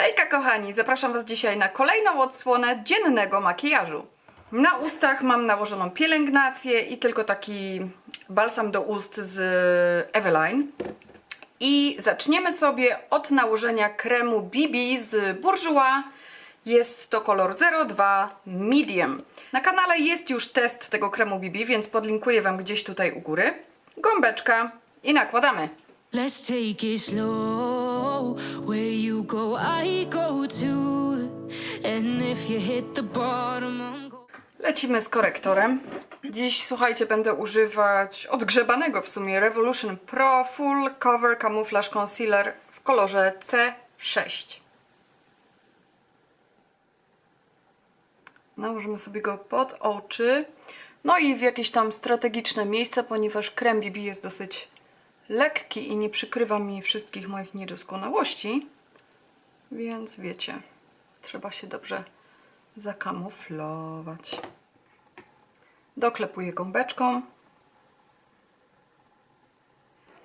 Hejka kochani, zapraszam Was dzisiaj na kolejną odsłonę dziennego makijażu. Na ustach mam nałożoną pielęgnację i tylko taki balsam do ust z Eveline. I zaczniemy sobie od nałożenia kremu BB z Bourjois. Jest to kolor 02 Medium. Na kanale jest już test tego kremu BB, więc podlinkuję Wam gdzieś tutaj u góry. Gąbeczka i nakładamy. Let's take it slow. Where you go, I go too. And if you hit the bottom, I'm go. Lecimy z korektorem. Dziś, słuchajcie, będę używać odgrzebanego w sumie Revolution Pro Full Cover Camouflage Concealer w kolorze C6. Nałożymy sobie go pod oczy. No i w jakieś tam strategiczne miejsca, ponieważ krem BB jest dosyć lekki i nie przykrywa mi wszystkich moich niedoskonałości. Więc wiecie, trzeba się dobrze zakamuflować. Doklepuję gąbeczką.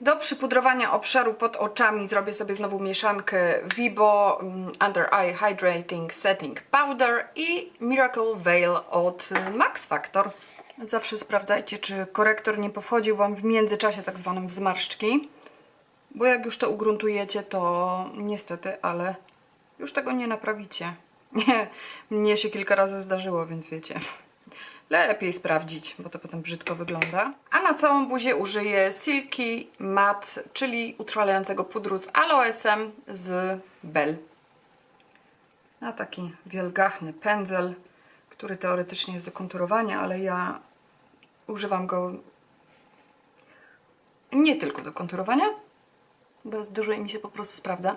Do przypudrowania obszaru pod oczami zrobię sobie znowu mieszankę Vibo mm, Under Eye Hydrating Setting Powder i Miracle Veil od Max Factor. Zawsze sprawdzajcie, czy korektor nie powchodził Wam w międzyczasie tak zwanym w zmarszczki. Bo jak już to ugruntujecie, to niestety, ale już tego nie naprawicie. Nie, mnie się kilka razy zdarzyło, więc wiecie. Lepiej sprawdzić, bo to potem brzydko wygląda. A na całą buzię użyję Silky Matte, czyli utrwalającego pudru z aloesem z Bell. A taki wielgachny pędzel, który teoretycznie jest do konturowania, ale ja używam go nie tylko do konturowania, bo jest duży i mi się po prostu sprawdza.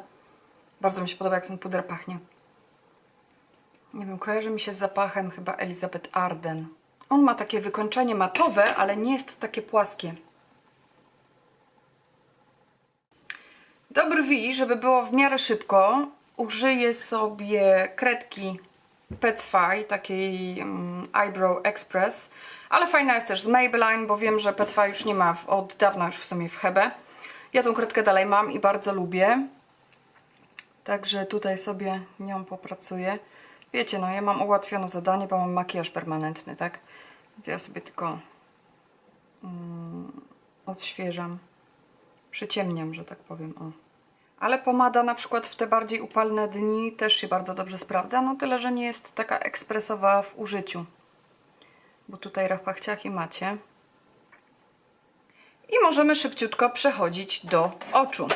Bardzo mi się podoba, jak ten puder pachnie. Nie wiem, kojarzy mi się z zapachem chyba Elizabeth Arden. On ma takie wykończenie matowe, ale nie jest takie płaskie. Do brwi, żeby było w miarę szybko, użyję sobie kredki Petsfy, takiej mm, Eyebrow Express, ale fajna jest też z Maybelline, bo wiem, że Petsfy już nie ma w, od dawna już w sumie w Hebe. Ja tą kredkę dalej mam i bardzo lubię. Także tutaj sobie nią popracuję. Wiecie, no ja mam ułatwione zadanie, bo mam makijaż permanentny, tak? Więc ja sobie tylko mm, odświeżam, przyciemniam, że tak powiem, o. Ale pomada na przykład w te bardziej upalne dni też się bardzo dobrze sprawdza, no tyle, że nie jest taka ekspresowa w użyciu. Bo tutaj rapachciaki macie. I możemy szybciutko przechodzić do oczu.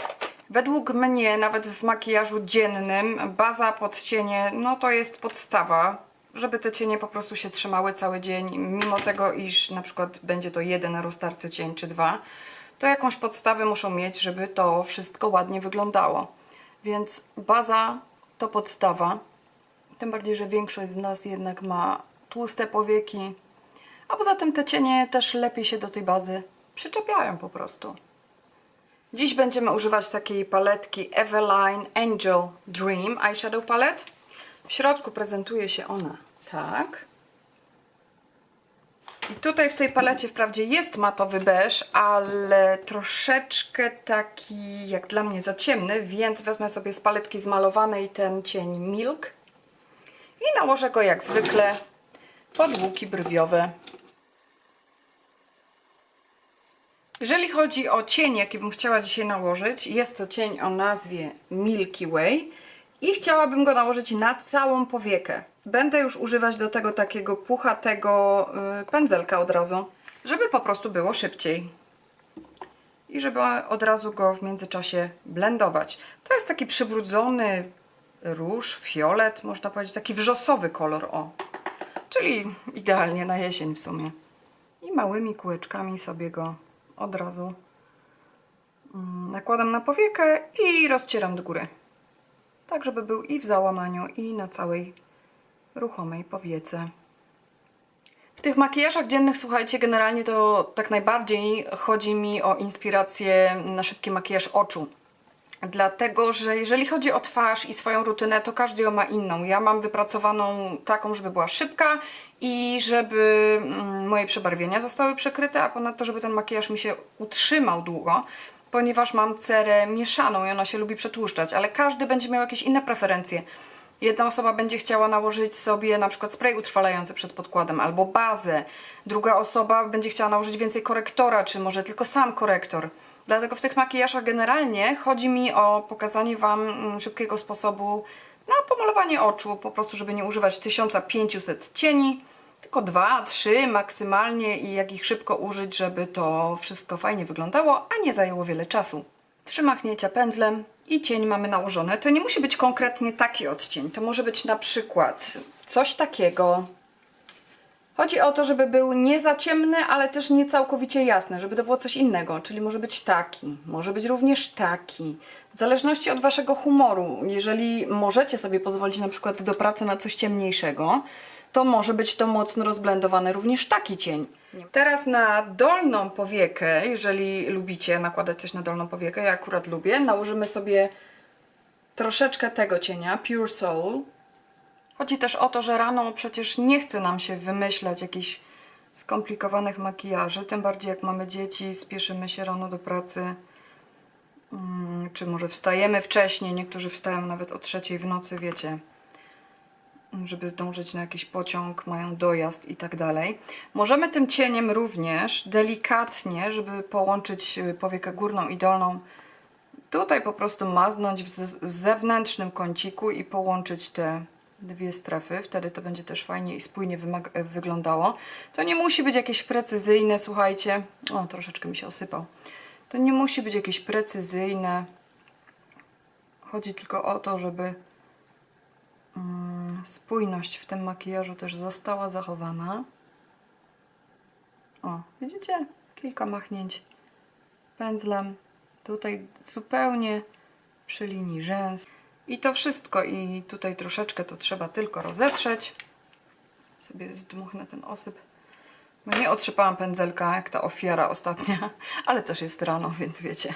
Według mnie, nawet w makijażu dziennym, baza pod cienie, no to jest podstawa, żeby te cienie po prostu się trzymały cały dzień, mimo tego, iż na przykład będzie to jeden rozdarty cień czy dwa, to jakąś podstawę muszą mieć, żeby to wszystko ładnie wyglądało. Więc baza to podstawa, tym bardziej, że większość z nas jednak ma tłuste powieki, a poza tym te cienie też lepiej się do tej bazy przyczepiają po prostu. Dziś będziemy używać takiej paletki Eveline Angel Dream Eyeshadow Palette. W środku prezentuje się ona tak. I tutaj w tej palecie wprawdzie jest matowy beż, ale troszeczkę taki jak dla mnie za ciemny, więc wezmę sobie z paletki zmalowanej ten cień Milk i nałożę go jak zwykle pod łuki brwiowe. Jeżeli chodzi o cień, jaki bym chciała dzisiaj nałożyć, jest to cień o nazwie Milky Way i chciałabym go nałożyć na całą powiekę. Będę już używać do tego takiego puchatego yy, pędzelka od razu, żeby po prostu było szybciej. I żeby od razu go w międzyczasie blendować. To jest taki przybrudzony róż, fiolet, można powiedzieć, taki wrzosowy kolor, o. Czyli idealnie na jesień w sumie. I małymi kółeczkami sobie go od razu mm, nakładam na powiekę i rozcieram do góry. Tak, żeby był i w załamaniu, i na całej ruchomej powiece. W tych makijażach dziennych, słuchajcie, generalnie to tak najbardziej chodzi mi o inspirację na szybki makijaż oczu. Dlatego, że jeżeli chodzi o twarz i swoją rutynę, to każdy ją ma inną. Ja mam wypracowaną taką, żeby była szybka i żeby mm, moje przebarwienia zostały przykryte, a ponadto, żeby ten makijaż mi się utrzymał długo. ponieważ mam cerę mieszaną i ona się lubi przetłuszczać, ale każdy będzie miał jakieś inne preferencje. Jedna osoba będzie chciała nałożyć sobie na przykład spray utrwalający przed podkładem albo bazę. Druga osoba będzie chciała nałożyć więcej korektora, czy może tylko sam korektor. Dlatego w tych makijażach generalnie chodzi mi o pokazanie Wam mm, szybkiego sposobu na pomalowanie oczu, po prostu żeby nie używać 1500 cieni, tylko dwa, trzy maksymalnie i jak ich szybko użyć, żeby to wszystko fajnie wyglądało, a nie zajęło wiele czasu. Trzy pędzlem i cień mamy nałożony. To nie musi być konkretnie taki odcień. To może być na przykład coś takiego. Chodzi o to, żeby był nie za ciemny, ale też nie całkowicie jasny, żeby to było coś innego. Czyli może być taki, może być również taki. W zależności od waszego humoru. Jeżeli możecie sobie pozwolić na przykład do pracy na coś ciemniejszego, to może być to mocno rozblendowany również taki cień. Teraz na dolną powiekę, jeżeli lubicie nakładać coś na dolną powiekę, ja akurat lubię, nałożymy sobie troszeczkę tego cienia, Pure Soul. Chodzi też o to, że rano przecież nie chce nam się wymyślać jakichś skomplikowanych makijaży, tym bardziej jak mamy dzieci, spieszymy się rano do pracy, mm, czy może wstajemy wcześniej, niektórzy wstają nawet o trzeciej w nocy, wiecie, żeby zdążyć na jakiś pociąg, mają dojazd i tak dalej. Możemy tym cieniem również delikatnie, żeby połączyć y, powiekę górną i dolną, tutaj po prostu maznąć w ze- w zewnętrznym kąciku i połączyć te dwie strefy. Wtedy to będzie też fajnie i spójnie e, wyglądało. To nie musi być jakieś precyzyjne, słuchajcie. O, troszeczkę mi się osypał. To nie musi być jakieś precyzyjne. Chodzi tylko o to, żeby mm, spójność w tym makijażu też została zachowana. O, widzicie? Kilka machnięć pędzlem. Tutaj zupełnie przy linii rzęs. I to wszystko. I tutaj troszeczkę to trzeba tylko rozetrzeć. Sobie zdmuchnę ten osyp. Bo nie otrzepałam pędzelka, jak ta ofiara ostatnia, ale też jest rano, więc wiecie.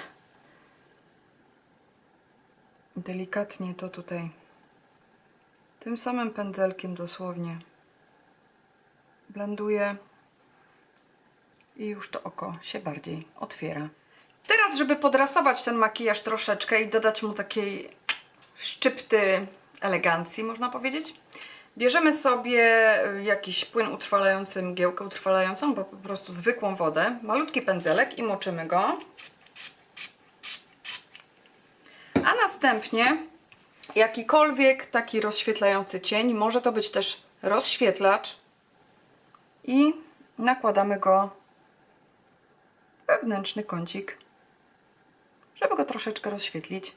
Delikatnie to tutaj tym samym pędzelkiem dosłownie blenduję i już to oko się bardziej otwiera. Teraz, żeby podrasować ten makijaż troszeczkę i dodać mu takiej szczypty elegancji, można powiedzieć, bierzemy sobie jakiś płyn utrwalający, mgiełkę utrwalającą, bo po prostu zwykłą wodę, malutki pędzelek i moczymy go. A następnie jakikolwiek taki rozświetlający cień, może to być też rozświetlacz i nakładamy go wewnętrzny kącik, żeby go troszeczkę rozświetlić.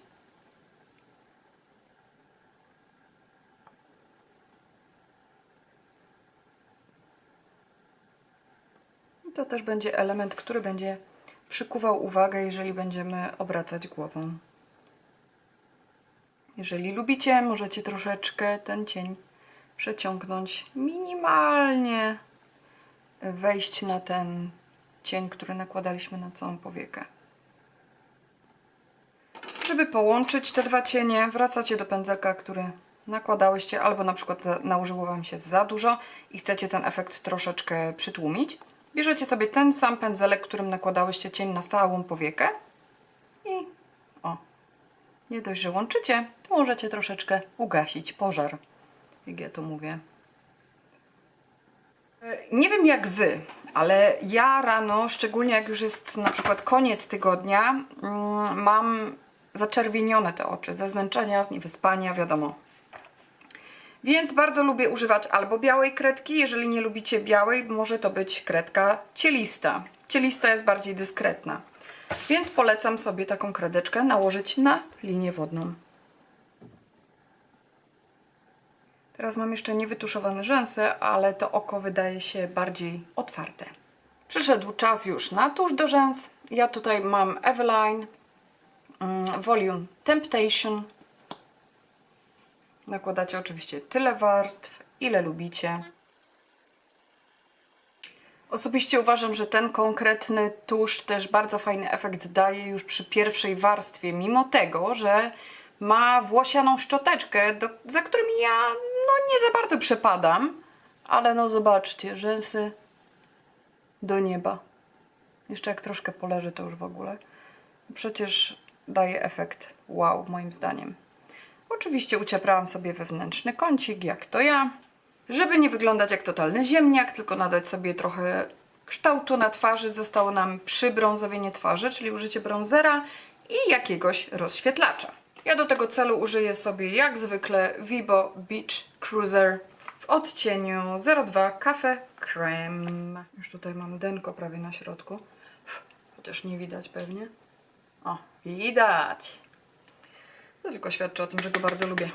I to też będzie element, który będzie przykuwał uwagę, jeżeli będziemy obracać głową. Jeżeli lubicie, możecie troszeczkę ten cień przeciągnąć minimalnie, wejść na ten cień, który nakładaliśmy na całą powiekę. Żeby połączyć te dwa cienie, wracacie do pędzelka, który nakładałyście, albo na przykład nałożyło Wam się za dużo i chcecie ten efekt troszeczkę przytłumić. Bierzecie sobie ten sam pędzelek, którym nakładałyście cień na całą powiekę i nie dość, że łączycie, to możecie troszeczkę ugasić pożar, jak ja to mówię. E, Nie wiem jak Wy, ale ja rano, szczególnie jak już jest na przykład koniec tygodnia, mm, mam zaczerwienione te oczy ze zmęczenia, z niewyspania, wiadomo. Więc bardzo lubię używać albo białej kredki, jeżeli nie lubicie białej, może to być kredka cielista. Cielista jest bardziej dyskretna. Więc polecam sobie taką kredeczkę nałożyć na linię wodną. Teraz mam jeszcze niewytuszowane rzęsy, ale to oko wydaje się bardziej otwarte. Przyszedł czas już na tusz do rzęs. Ja tutaj mam Eveline mm, Volume Temptation. Nakładacie oczywiście tyle warstw, ile lubicie. Osobiście uważam, że ten konkretny tusz też bardzo fajny efekt daje już przy pierwszej warstwie, mimo tego, że ma włosianą szczoteczkę, do, za którymi ja no, nie za bardzo przepadam, ale no zobaczcie, rzęsy do nieba. Jeszcze jak troszkę poleży, to już w ogóle. Przecież daje efekt wow, moim zdaniem. Oczywiście ucieprałam sobie wewnętrzny kącik, jak to ja, żeby nie wyglądać jak totalny ziemniak, tylko nadać sobie trochę kształtu na twarzy. Zostało nam przybrązowienie twarzy, czyli użycie bronzera i jakiegoś rozświetlacza. Ja do tego celu użyję sobie jak zwykle Vibo Beach Cruiser w odcieniu 02 Cafe Creme. Już tutaj mam denko prawie na środku, chociaż nie widać pewnie. O, widać. To tylko świadczy o tym, że go bardzo lubię.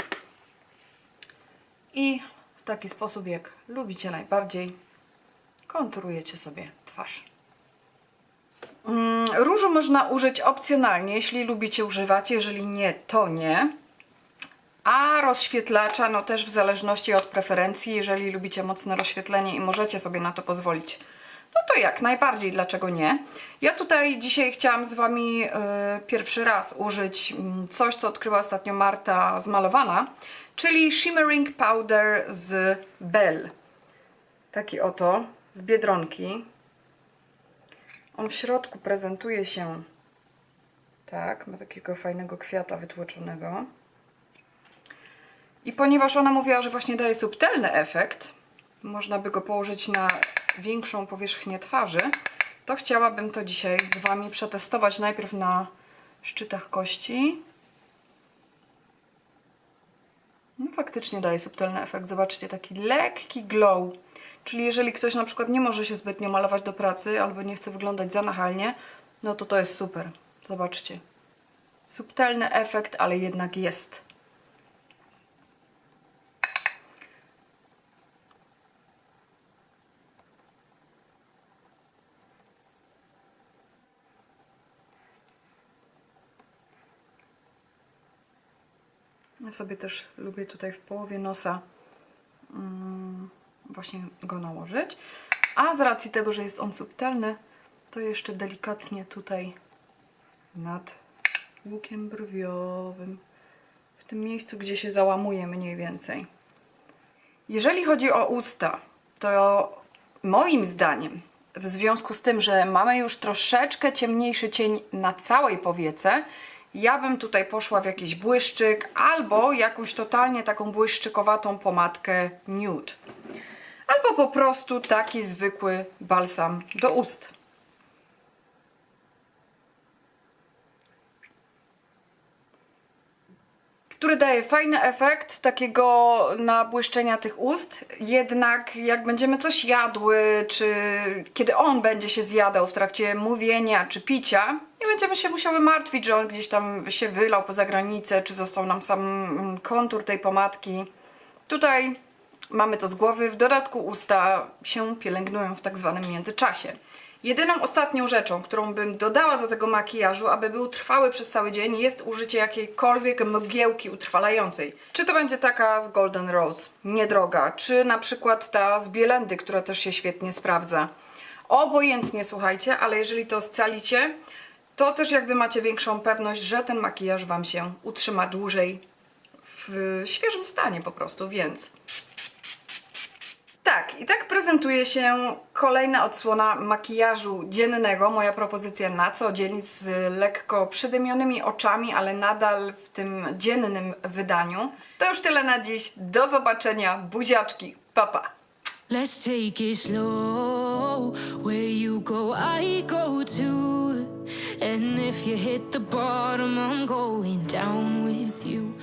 I taki sposób, jak lubicie najbardziej, konturujecie sobie twarz. Mm, Różu można użyć opcjonalnie, jeśli lubicie używać, jeżeli nie, to nie. A rozświetlacza, no też w zależności od preferencji, jeżeli lubicie mocne rozświetlenie i możecie sobie na to pozwolić, no to jak najbardziej, dlaczego nie? Ja tutaj dzisiaj chciałam z Wami y, pierwszy raz użyć mm, coś, co odkryła ostatnio Marta zmalowana, czyli Shimmering Powder z Bell. Taki oto, z Biedronki. On w środku prezentuje się tak, ma takiego fajnego kwiata wytłoczonego. I ponieważ ona mówiła, że właśnie daje subtelny efekt, można by go położyć na większą powierzchnię twarzy, to chciałabym to dzisiaj z Wami przetestować najpierw na szczytach kości. No, faktycznie daje subtelny efekt. Zobaczcie, taki lekki glow. Czyli jeżeli ktoś na przykład nie może się zbytnio malować do pracy albo nie chce wyglądać za nachalnie, no to to jest super. Zobaczcie. Subtelny efekt, ale jednak jest. Ja sobie też lubię tutaj w połowie nosa mm, właśnie go nałożyć. A z racji tego, że jest on subtelny, to jeszcze delikatnie tutaj nad łukiem brwiowym, w tym miejscu, gdzie się załamuje mniej więcej. Jeżeli chodzi o usta, to moim zdaniem, w związku z tym, że mamy już troszeczkę ciemniejszy cień na całej powiece, ja bym tutaj poszła w jakiś błyszczyk albo jakąś totalnie taką błyszczykowatą pomadkę nude. Albo po prostu taki zwykły balsam do ust. Który daje fajny efekt takiego nabłyszczenia tych ust. Jednak jak będziemy coś jadły, czy kiedy on będzie się zjadał w trakcie mówienia czy picia, nie będziemy się musiały martwić, że on gdzieś tam się wylał poza granicę, czy został nam sam mm, kontur tej pomadki. Tutaj mamy to z głowy. W dodatku usta się pielęgnują w tak zwanym międzyczasie. Jedyną ostatnią rzeczą, którą bym dodała do tego makijażu, aby był trwały przez cały dzień, jest użycie jakiejkolwiek mgiełki utrwalającej. Czy to będzie taka z Golden Rose, niedroga, czy na przykład ta z Bielendy, która też się świetnie sprawdza. Obojętnie, słuchajcie, ale jeżeli to scalicie, to też jakby macie większą pewność, że ten makijaż Wam się utrzyma dłużej w świeżym stanie po prostu, więc... I tak prezentuje się kolejna odsłona makijażu dziennego. Moja propozycja na co dzień z lekko przydymionymi oczami, ale nadal w tym dziennym wydaniu. To już tyle na dziś. Do zobaczenia. Buziaczki. Papa. Pa. Let's take it slow. Where you go, I go too. And if you hit the bottom, I'm going down with you.